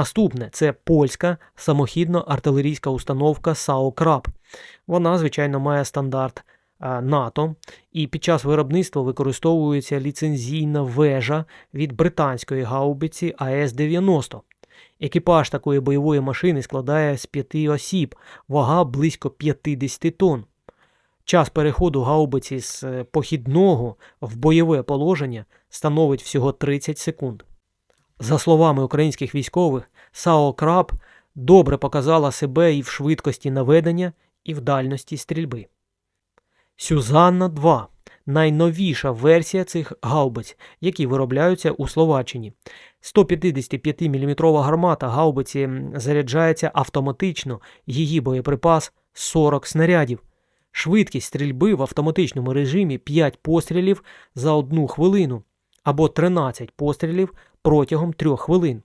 Наступне це польська самохідна артилерійська установка САО Краб. Вона, звичайно, має стандарт е, НАТО, і під час виробництва використовується ліцензійна вежа від британської гаубиці АС-90. Екіпаж такої бойової машини складає з п'яти осіб, вага близько 50 тонн. Час переходу гаубиці з е, похідного в бойове положення становить всього 30 секунд. За словами українських військових, САО Краб добре показала себе і в швидкості наведення, і в дальності стрільби. Сюзанна 2 найновіша версія цих гаубиць, які виробляються у Словаччині. 155 мм гармата гаубиці заряджається автоматично, її боєприпас 40 снарядів. Швидкість стрільби в автоматичному режимі 5 пострілів за одну хвилину або 13 пострілів протягом трьох хвилин.